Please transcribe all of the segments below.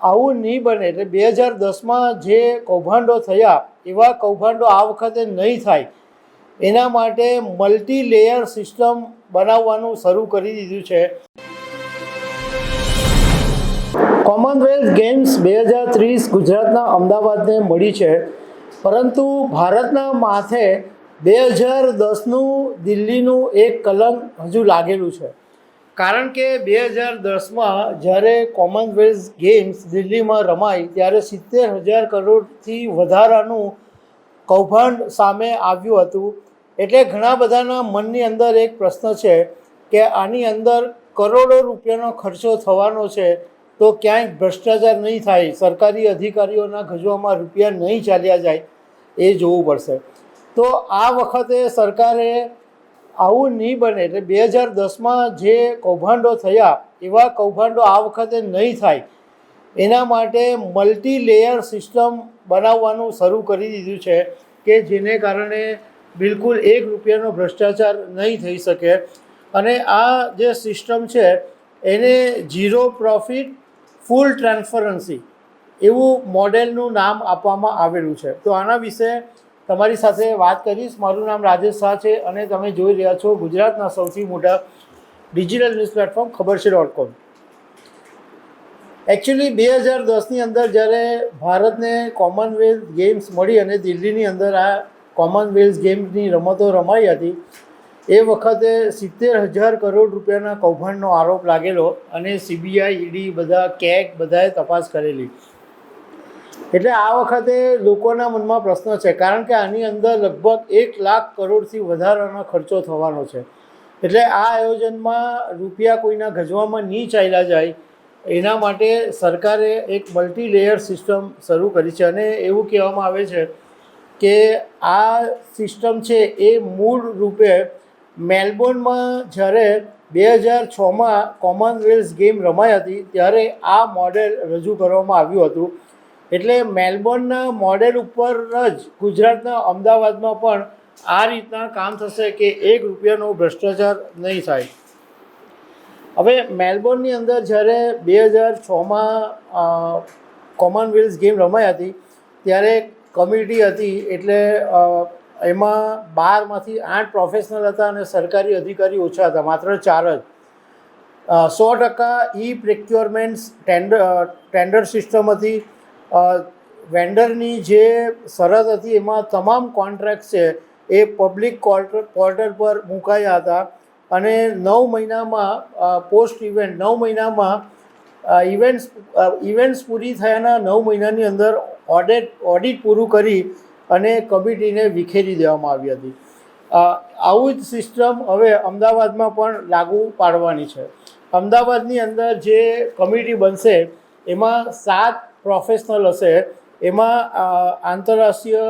આવું નહીં બને. એટલે બે હજાર દસમાં જે કૌભાંડો થયા, એવા કૌભાંડો આ વખતે નહીં થાય. એના માટે મલ્ટી લેયર સિસ્ટમ બનાવવાનું શરૂ કરી દીધું છે. કોમનવેલ્થ ગેમ્સ બે હજાર ત્રીસ ગુજરાતના અમદાવાદને મળી છે. પરંતુ ભારતના માથે બે હજાર દસનું દિલ્હીનું એક કલંક હજુ લાગેલું છે. કારણ કે બે હજાર દસમાં જ્યારે કોમનવેલ્થ ગેમ્સ દિલ્હીમાં રમાઈ, ત્યારે સિત્તેર હજાર કરોડથી વધારાનું કૌભાંડ સામે આવ્યું હતું. એટલે ઘણા બધાના મનની અંદર એક પ્રશ્ન છે કે આની અંદર કરોડો રૂપિયાનો ખર્ચો થવાનો છે તો ક્યાંય ભ્રષ્ટાચાર નહીં થાય, સરકારી અધિકારીઓના ગજવામાં રૂપિયા નહીં ચાલ્યા જાય, એ જોવું પડશે. તો આ વખતે સરકારે આવું નહીં બને. એટલે બે હજાર દસમાં જે કૌભાંડો થયા, એવા કૌભાંડો આ વખતે નહીં થાય. એના માટે મલ્ટી લેયર સિસ્ટમ બનાવવાનું શરૂ કરી દીધું છે કે જેને કારણે બિલકુલ એક રૂપિયાનો ભ્રષ્ટાચાર નહીં થઈ શકે. અને આ જે સિસ્ટમ છે, એને ઝીરો પ્રોફિટ ફૂલ ટ્રાન્સફરન્સી એવું મોડેલનું નામ આપવામાં આવેલું છે. તો આના વિશે તમારી સાથે વાત કરીશ. મારું નામ રાજેશ શાહ છે અને તમે જોઈ રહ્યા છો ગુજરાતના સૌથી મોટા ડિજિટલ ન્યૂઝ પ્લેટફોર્મ ખબર છે ડોટ કોમ એકચ્યુઅલી બે હજાર દસની અંદર જ્યારે ભારતને કોમનવેલ્થ ગેમ્સ મળી અને દિલ્હીની અંદર આ કોમનવેલ્થ ગેમ્સની રમતો રમાઈ હતી, એ વખતે સિત્તેર હજાર કરોડ રૂપિયાના કૌભાંડનો આરોપ લાગેલો અને સીબીઆઈ ઈડી બધા કેગ બધાએ તપાસ કરેલી. એટલે આ વખતે લોકોના મનમાં પ્રશ્ન છે, કારણ કે આની અંદર લગભગ એક લાખ કરોડથી વધારાનો ખર્ચો થવાનો છે. એટલે આ આયોજનમાં રૂપિયા કોઈના ગજવામાં નહીં ચાલ્યા જાય, એના માટે સરકારે એક મલ્ટી લેયર સિસ્ટમ શરૂ કરી છે. અને એવું કહેવામાં આવે છે કે આ સિસ્ટમ છે એ મૂળ રૂપે મેલબોર્નમાં જ્યારે બે હજાર છમાં કોમનવેલ્થ ગેમ રમાઈ હતી, ત્યારે આ મોડેલ રજૂ કરવામાં આવ્યું હતું. એટલે મેલબોર્નના મોડેલ ઉપર જ ગુજરાતના અમદાવાદમાં પણ આ રીતના કામ થશે કે એક રૂપિયાનો ભ્રષ્ટાચાર નહીં થાય. હવે મેલબોર્નની અંદર જ્યારે બે હજાર છમાં કોમનવેલ્થ ગેમ રમાઈ હતી, ત્યારે કમિટી હતી એટલે એમાં બારમાંથી આઠ પ્રોફેશનલ હતા અને સરકારી અધિકારી ઓછા હતા, માત્ર ચાર જ. સો ટકા e procurements tender tender system હતી વેન્ડરની જે શરત હતી એમાં તમામ કોન્ટ્રાક્ટ છે, એ પબ્લિક પોર્ટલ પર મુકાયા હતા. અને નવ મહિનામાં પોસ્ટ ઇવેન્ટ નવ મહિનામાં ઇવેન્ટ્સ ઇવેન્ટ્સ પૂરી થયાના નવ મહિનાની અંદર ઓડિટ ઓડિટ પૂરું કરી અને કમિટીને વિખેરી દેવામાં આવી હતી. આવું જ સિસ્ટમ હવે અમદાવાદમાં પણ લાગુ પાડવાની છે. અમદાવાદની અંદર જે કમિટી બનશે, એમાં સાત પ્રોફેશનલ હશે, એમાં આંતરરાષ્ટ્રીય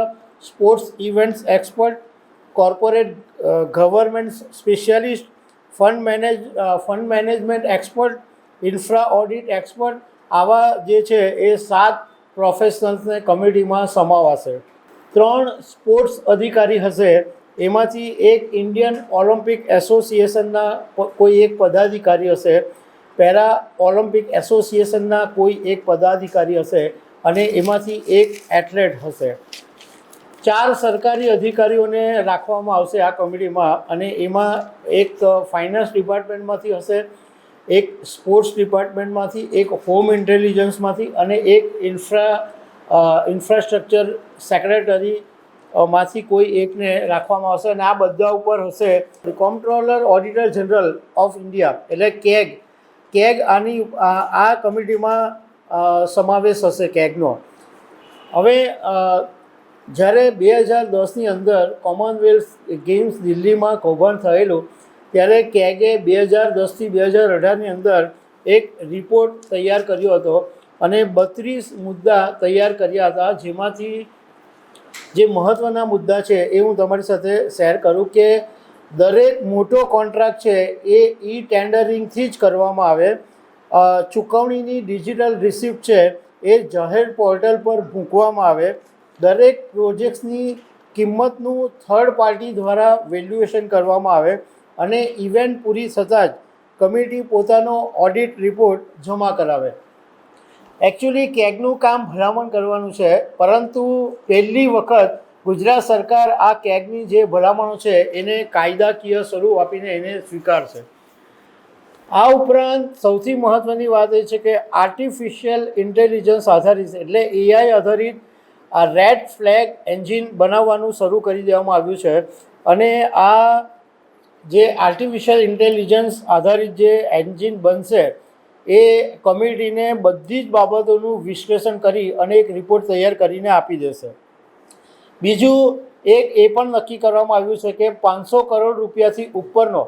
sports events expert corporate government specialist fund manage fund management expert infra audit expert આવા જે છે એ સાત પ્રોફેશનલ્સને કમિટીમાં સમાવાશે. ત્રણ સ્પોર્ટ્સ અધિકારી હશે, એમાંથી એક ઇન્ડિયન ઓલિમ્પિક એસોસિએશનના કોઈ એક પદાધિકારી હશે પેરા ઓલિમ્પિક એસોસિએશનના કોઈ એક પદાધિકારી હશે અને એમાંથી એક એથ્લેટ હશે. ચાર સરકારી અધિકારીઓને રાખવામાં આવશે આ કમિટીમાં અને એમાં એક ફાઇનાન્સ ડિપાર્ટમેન્ટમાંથી હશે, એક સ્પોર્ટ્સ ડિપાર્ટમેન્ટમાંથી, એક હોમ ઇન્ટેલિજન્સમાંથી અને એક ઇન્ફ્રા ઇન્ફ્રાસ્ટ્રક્ચર સેક્રેટરી માંથી કોઈ એકને રાખવામાં આવશે. અને આ બધા ઉપર હશે. Comptroller auditor general of India એટલે કેગ. કેગ આની આ કમિટીમાં સમાવેશ હશે કેગનો. હવે જ્યારે બે હજાર દસની અંદર કોમનવેલ્થ ગેમ્સ દિલ્હીમાં કૌભાંડ થયેલું, ત્યારે કેગે બે હજાર દસથી બે હજાર અઢારની અંદર એક રિપોર્ટ તૈયાર કર્યો હતો અને બત્રીસ મુદ્દા તૈયાર કર્યા હતા, જેમાંથી જે મહત્ત્વના મુદ્દા છે એ હું તમારી સાથે શેર કરું કે દરેક મોટો કોન્ટ્રાક્ટ છે એ ઈ ટેન્ડરિંગથી જ કરવામાં આવે. ચૂકવણીની ડિજિટલ રિસિપ્ટ છે એ જાહેર પોર્ટલ પર મૂકવામાં આવે. દરેક પ્રોજેક્ટ્સની કિંમતનું થર્ડ પાર્ટી દ્વારા વેલ્યુએશન કરવામાં આવે અને ઇવેન્ટ પૂરી થતાં જ કમિટી પોતાનો ઓડિટ રિપોર્ટ જમા કરાવે. એકચ્યુઅલી કેગનું કામ ભલામણ કરવાનું છે, પરંતુ પહેલી વખત ગુજરાત સરકાર આ કેગની જે ભલામણો છે, એને કાયદાકીય સ્વરૂપ આપીને એને સ્વીકારશે. આ ઉપરાંત સૌથી મહત્ત્વની વાત એ છે કે આર્ટિફિશિયલ ઇન્ટેલિજન્સ આધારિત, એટલે એઆઈ આધારિત આ રેડ ફ્લેગ એન્જિન બનાવવાનું શરૂ કરી દેવામાં આવ્યું છે. અને આ જે આર્ટિફિશિયલ ઇન્ટેલિજન્સ આધારિત જે એન્જિન બનશે, એ કમિટીને બધી જ બાબતોનું વિશ્લેષણ કરી અને એક રિપોર્ટ તૈયાર કરીને આપી દેશે. બીજું એક એ પણ નક્કી કરવામાં આવ્યું છે કે પાંચસો કરોડ રૂપિયાથી ઉપરનો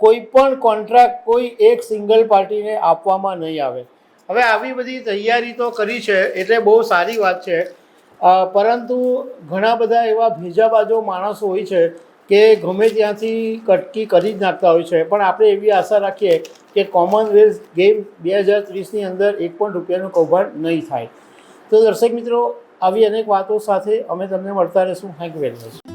કોઈ પણ કોન્ટ્રાક્ટ કોઈ એક સિંગલ પાર્ટીને આપવામાં નહીં આવે. હવે આવી બધી તૈયારી તો કરી છે, એટલે બહુ સારી વાત છે. પરંતુ ઘણા બધા એવા ભેજાબાજો માણસો હોય છે કે ગમે ત્યાંથી કટકી કરી જ નાખતા હોય છે. પણ આપણે એવી આશા રાખીએ કે કોમનવેલ્થ ગેમ બે હજાર ત્રીસની અંદર એક પણ રૂપિયાનું કૌભાંડ નહીં થાય. તો દર્શક મિત્રો આવી અનેક વાતો સાથે અમે તમને મળતા રહીશું. Thank very